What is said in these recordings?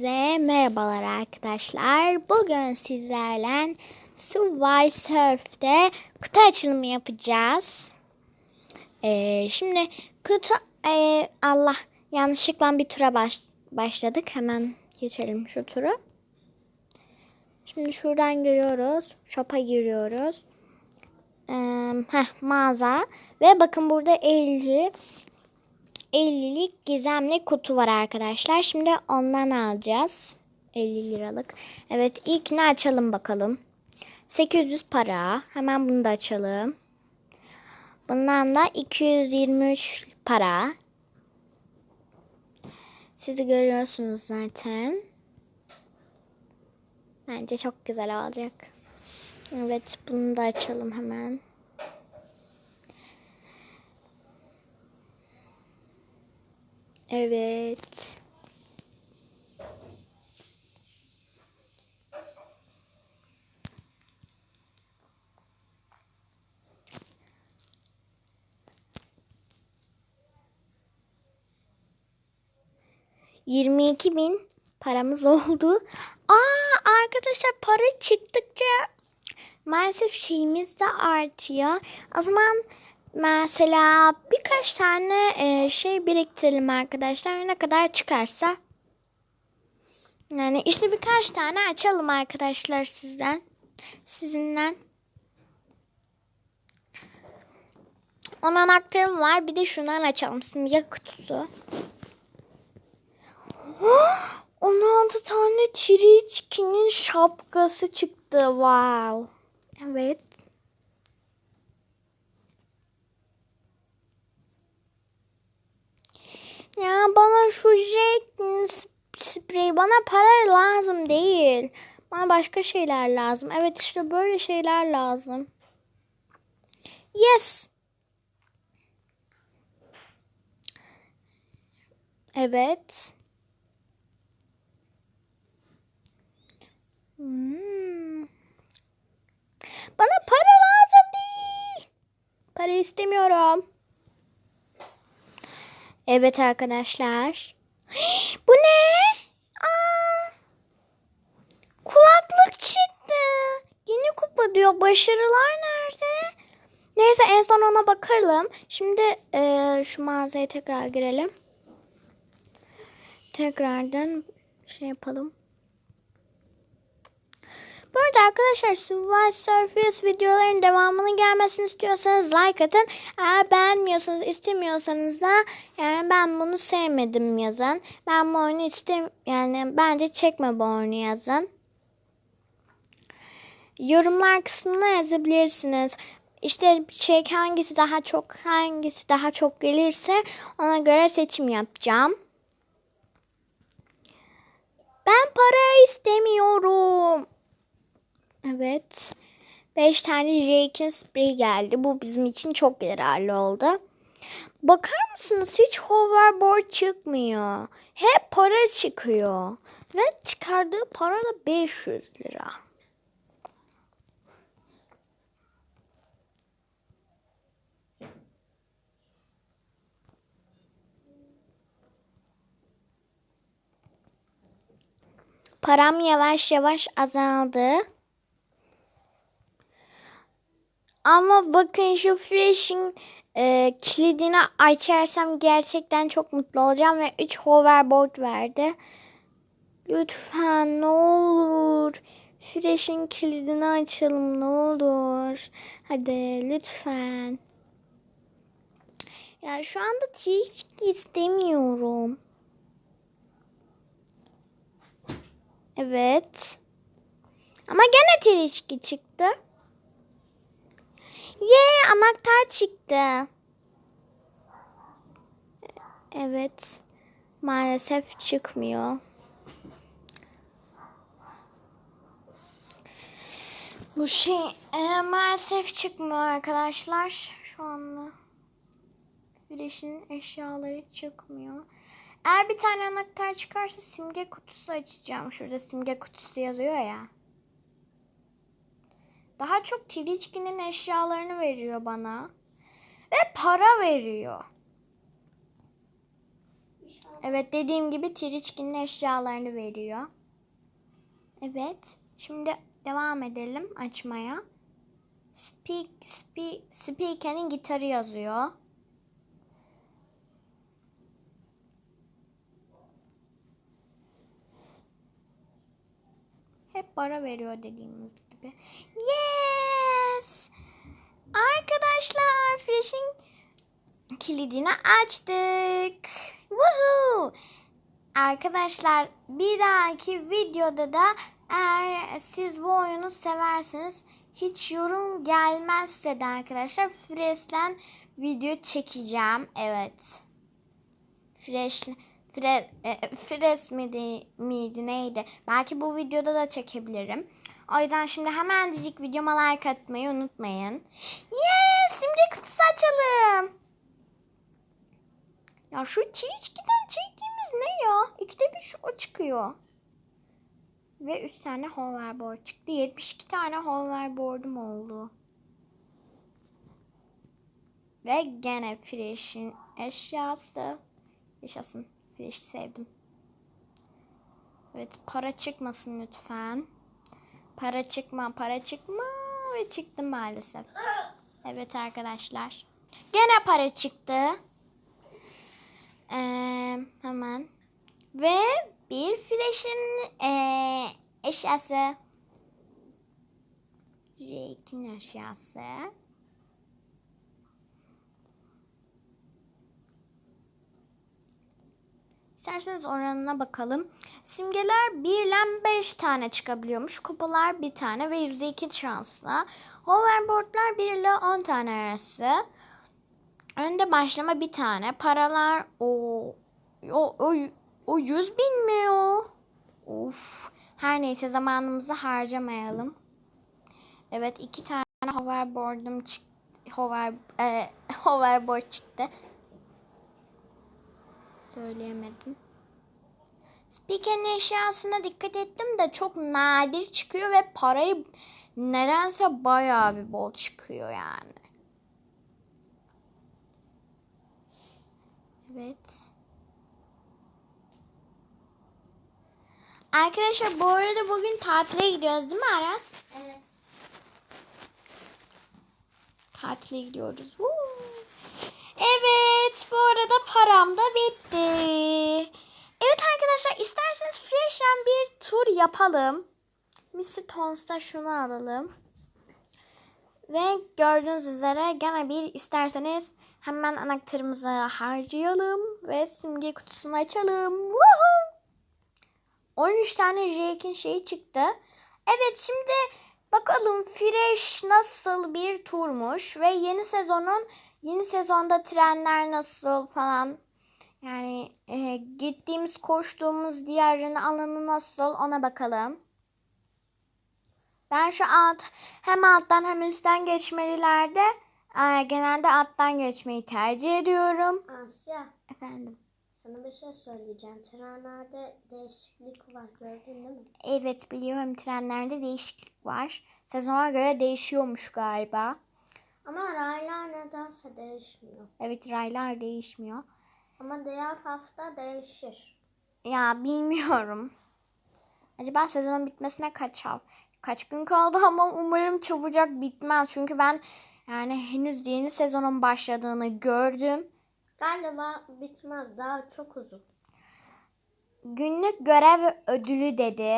Size merhabalar arkadaşlar. Bugün sizlerle Subway Surf'te kutu açılımı yapacağız. Ee, şimdi kutu e, Allah yanlışlıkla bir tura baş, başladık. Hemen geçelim şu turu. Şimdi şuradan görüyoruz. Shop'a giriyoruz. Ee, heh, mağaza ve bakın burada 50 50'lik gizemli kutu var arkadaşlar. Şimdi ondan alacağız. 50 liralık. Evet ilk ne açalım bakalım. 800 para. Hemen bunu da açalım. Bundan da 223 para. Sizi görüyorsunuz zaten. Bence çok güzel olacak. Evet bunu da açalım hemen. Evet. Yirmi iki bin paramız oldu. Aa arkadaşlar para çıktıkça maalesef şeyimiz de artıyor. O zaman Mesela birkaç tane e, şey biriktirelim arkadaşlar. Ne kadar çıkarsa. Yani işte birkaç tane açalım arkadaşlar sizden. Sizinden. On anahtarım var. Bir de şundan açalım. Simge kutusu. 16 tane çiriçkinin şapkası çıktı. Wow. Evet. Ya bana şu jet sprey bana para lazım değil. Bana başka şeyler lazım. Evet işte böyle şeyler lazım. Yes. Evet. Hmm. Bana para lazım değil. Para istemiyorum. Evet arkadaşlar. Bu ne? Aa, kulaklık çıktı. Yeni kupa diyor. Başarılar nerede? Neyse en son ona bakalım. Şimdi e, şu mağazaya tekrar girelim. Tekrardan şey yapalım. Burada arkadaşlar Survival Surface videoların devamının gelmesini istiyorsanız like atın. Eğer beğenmiyorsanız istemiyorsanız da yani ben bunu sevmedim yazın. Ben bu oyunu istem yani bence çekme bu oyunu yazın. Yorumlar kısmına yazabilirsiniz. İşte şey hangisi daha çok hangisi daha çok gelirse ona göre seçim yapacağım. Ben para istemiyorum. Evet. 5 tane Jake'in sprey geldi. Bu bizim için çok yararlı oldu. Bakar mısınız hiç hoverboard çıkmıyor. Hep para çıkıyor. Ve çıkardığı para da 500 lira. Param yavaş yavaş azaldı. Ama bakın şu Fresh'in e, kilidini açarsam gerçekten çok mutlu olacağım ve 3 hoverboard verdi. Lütfen ne olur. Fresh'in kilidini açalım ne olur. Hadi lütfen. Ya şu anda hiç istemiyorum. Evet. Ama gene tirişki çıktı. Ye anahtar çıktı. Evet. Maalesef çıkmıyor. Bu şey e, maalesef çıkmıyor arkadaşlar. Şu anda. Flash'in eşyaları çıkmıyor. Eğer bir tane anahtar çıkarsa simge kutusu açacağım. Şurada simge kutusu yazıyor ya. Daha çok Tiliçki'nin eşyalarını veriyor bana. Ve para veriyor. Evet dediğim gibi Triçkin'in eşyalarını veriyor. Evet. Şimdi devam edelim açmaya. Speak, speak, Speaker'in gitarı yazıyor. Hep para veriyor dediğimiz gibi. Yes! Arkadaşlar Fresh'in kilidini açtık. Woohoo! Arkadaşlar bir dahaki videoda da eğer siz bu oyunu severseniz hiç yorum gelmezse de arkadaşlar Fresh'ten video çekeceğim. Evet. Fresh Fre, e, Fresh miydi, miydi neydi? Belki bu videoda da çekebilirim. O yüzden şimdi hemencik videoma like atmayı unutmayın. Yes! Simge kutusu açalım. Ya şu çizgiden çektiğimiz ne ya? İkide bir şu o çıkıyor. Ve 3 tane hoverboard çıktı. 72 tane hoverboard'um oldu. Ve gene Fresh'in eşyası. Yaşasın. Fresh'i sevdim. Evet para çıkmasın lütfen. Para çıkma, para çıkma ve çıktı maalesef. Evet arkadaşlar. Gene para çıktı. Ee, hemen. Ve bir Fresh'in ee, eşyası. Jake'in eşyası. İsterseniz oranına bakalım. Simgeler 1 ile 5 tane çıkabiliyormuş. Kupalar 1 tane ve %2 şansla. Hoverboardlar 1 ile 10 tane arası. Önde başlama bir tane. Paralar o o o, o 100 bin mi o? Of. Her neyse zamanımızı harcamayalım. Evet iki tane hoverboard'um çıktı. Hover, e, hoverboard çıktı. Söyleyemedim. Speaker'ın eşyasına dikkat ettim de çok nadir çıkıyor ve parayı nedense bayağı bir bol çıkıyor yani. Evet. Arkadaşlar bu arada bugün tatile gidiyoruz değil mi Aras? Evet. Tatile gidiyoruz. Woo. Evet bu arada param da bitti. Evet arkadaşlar isterseniz Fresh'ten bir tur yapalım. Mr. Tons'ta şunu alalım. Ve gördüğünüz üzere gene bir isterseniz hemen anahtarımızı harcayalım ve simge kutusunu açalım. Woohoo! 13 tane Jake'in şeyi çıktı. Evet şimdi bakalım Fresh nasıl bir turmuş ve yeni sezonun yeni sezonda trenler nasıl falan yani e, gittiğimiz koştuğumuz diğer alanı nasıl ona bakalım. Ben şu alt hem alttan hem üstten geçmelilerde e, genelde alttan geçmeyi tercih ediyorum. Asya Efendim. sana bir şey söyleyeceğim. Trenlerde değişiklik var gördün değil mi? Evet biliyorum trenlerde değişiklik var. Sezona göre değişiyormuş galiba. Ama raylar nedense değişmiyor. Evet raylar değişmiyor. Ama diğer hafta değişir. Ya bilmiyorum. Acaba sezonun bitmesine kaç hafta, kaç gün kaldı ama umarım çabucak bitmez. Çünkü ben yani henüz yeni sezonun başladığını gördüm. Galiba bitmez daha çok uzun. Günlük görev ödülü dedi.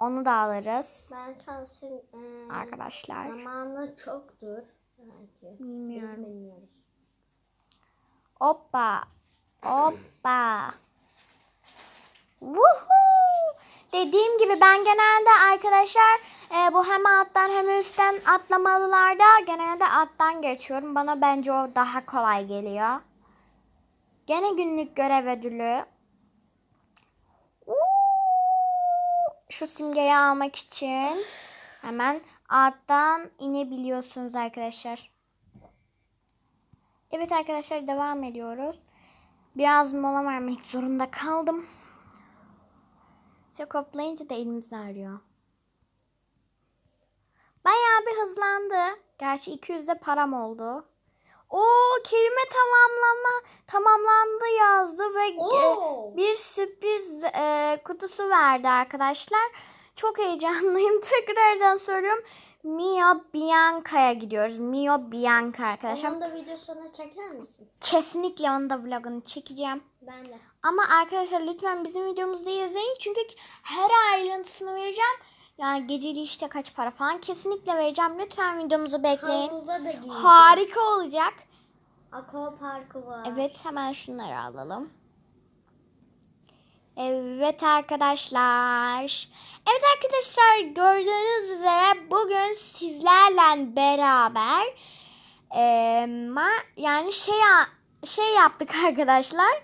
Onu da alırız Ben kalsın e, arkadaşlar. zamanı çoktur. Belki. Bilmiyorum. Biz bilmiyoruz. Hoppa. Hoppa. Woohoo! Dediğim gibi ben genelde arkadaşlar e, bu hem alttan hem üstten atlamalılarda genelde alttan geçiyorum. Bana bence o daha kolay geliyor. Gene günlük görev ödülü. Şu simgeyi almak için hemen alttan inebiliyorsunuz arkadaşlar. Evet arkadaşlar devam ediyoruz. Biraz mola vermek zorunda kaldım. Çok hoplayınca da elimiz ağrıyor. Bayağı bir hızlandı. Gerçi 200'de param oldu. O kelime tamamlama tamamlandı yazdı ve Oo. bir sürpriz e, kutusu verdi arkadaşlar. Çok heyecanlıyım. Tekrardan söylüyorum. Mio Bianca'ya gidiyoruz. Mio Bianca arkadaşlar. Onun da videosunu çeker misin? Kesinlikle onun da vlogunu çekeceğim. Ben de. Ama arkadaşlar lütfen bizim videomuzda izleyin. Çünkü her ayrıntısını vereceğim. Yani geceli işte kaç para falan kesinlikle vereceğim. Lütfen videomuzu bekleyin. Havuzda da giyeceğiz. Harika olacak. Aqua parkı var. Evet hemen şunları alalım. Evet arkadaşlar. Evet arkadaşlar gördüğünüz üzere bugün sizlerle beraber eee, ma- yani şey şey yaptık arkadaşlar.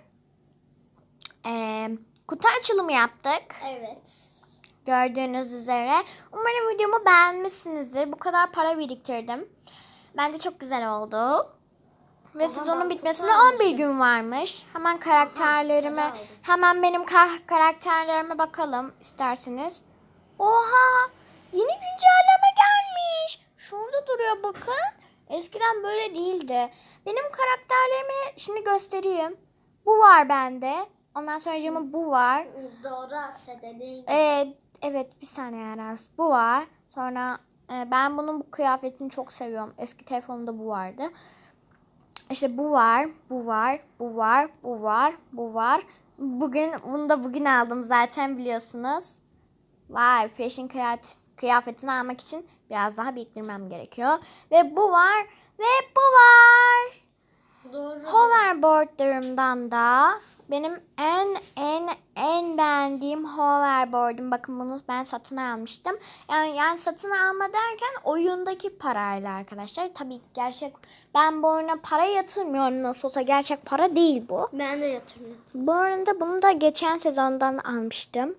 Eee, kutu açılımı yaptık. Evet. Gördüğünüz üzere. Umarım videomu beğenmişsinizdir. Bu kadar para biriktirdim. Bence çok güzel oldu. Ve sezonun bitmesine çok 11 almışım. gün varmış. Hemen karakterlerime, hemen benim ka- karakterlerime bakalım isterseniz. Oha! Yeni güncelleme gelmiş. Şurada duruyor bakın. Eskiden böyle değildi. Benim karakterlerimi şimdi göstereyim. Bu var bende. Ondan sonra bu var. Doğru gibi. Ee, evet bir saniye Aras. Bu var. Sonra e, ben bunun bu kıyafetini çok seviyorum. Eski telefonumda bu vardı. İşte bu var, bu var, bu var, bu var, bu var. Bugün bunu da bugün aldım zaten biliyorsunuz. Vay, Fresh'in kıyafet, kıyafetini almak için biraz daha biriktirmem gerekiyor. Ve bu var ve bu var. Doğru. Hoverboardlarımdan da benim en en en beğendiğim hoverboard'um. Bakın bunu ben satın almıştım. Yani, yani satın alma derken oyundaki parayla arkadaşlar. Tabii ki gerçek ben bu oyuna para yatırmıyorum nasıl olsa gerçek para değil bu. Ben de yatırmadım. Bu arada bunu da geçen sezondan almıştım.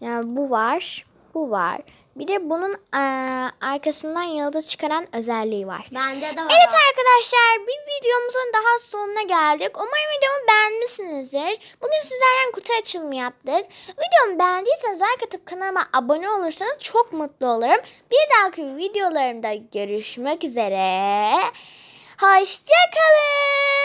Yani bu var, bu var. Bir de bunun eee, arkasından yıldız çıkaran özelliği var. Bende de var. Evet arkadaşlar bir videomuzun daha sonuna geldik. Umarım videomu beğenmişsinizdir. Bugün sizlerden kutu açılımı yaptık. Videomu beğendiyseniz like atıp kanalıma abone olursanız çok mutlu olurum. Bir dahaki videolarımda görüşmek üzere. Hoşçakalın.